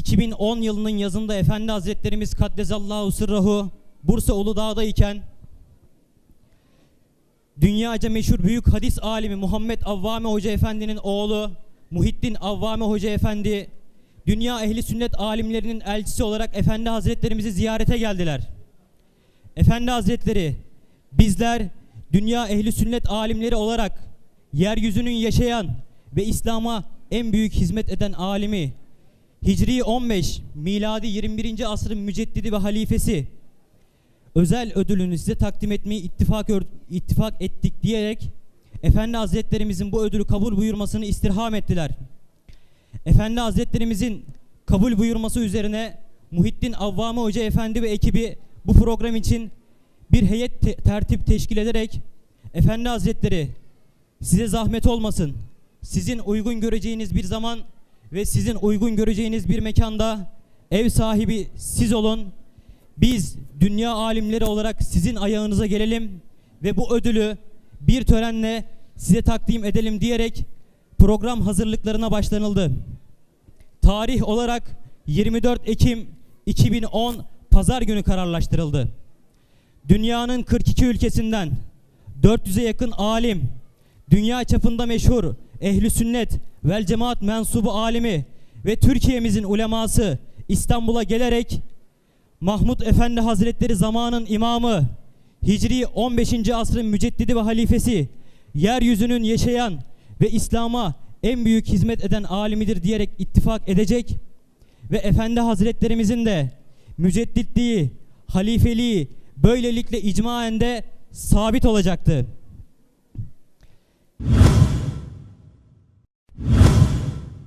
2010 yılının yazında Efendi Hazretlerimiz Kaddezallahu Sırrahu Bursa Uludağ'da iken dünyaca meşhur büyük hadis alimi Muhammed Avvame Hoca Efendi'nin oğlu Muhittin Avvame Hoca Efendi dünya ehli sünnet alimlerinin elçisi olarak Efendi Hazretlerimizi ziyarete geldiler. Efendi Hazretleri bizler dünya ehli sünnet alimleri olarak yeryüzünün yaşayan ve İslam'a en büyük hizmet eden alimi Hicri 15 miladi 21. asrın müceddidi ve halifesi özel ödülünü size takdim etmeyi ittifak, ittifak ettik diyerek Efendi Hazretlerimizin bu ödülü kabul buyurmasını istirham ettiler. Efendi Hazretlerimizin kabul buyurması üzerine Muhittin Avvame Hoca Efendi ve ekibi bu program için bir heyet te- tertip teşkil ederek Efendi Hazretleri size zahmet olmasın. Sizin uygun göreceğiniz bir zaman ve sizin uygun göreceğiniz bir mekanda ev sahibi siz olun. Biz dünya alimleri olarak sizin ayağınıza gelelim ve bu ödülü bir törenle size takdim edelim diyerek program hazırlıklarına başlanıldı. Tarih olarak 24 Ekim 2010 Pazar günü kararlaştırıldı. Dünyanın 42 ülkesinden 400'e yakın alim, dünya çapında meşhur ehli sünnet vel cemaat mensubu alimi ve Türkiye'mizin uleması İstanbul'a gelerek Mahmud Efendi Hazretleri zamanın imamı, Hicri 15. asrın müceddidi ve halifesi, yeryüzünün yaşayan ve İslam'a en büyük hizmet eden alimidir diyerek ittifak edecek ve Efendi Hazretlerimizin de mücedditliği, halifeliği böylelikle icmaen de sabit olacaktı.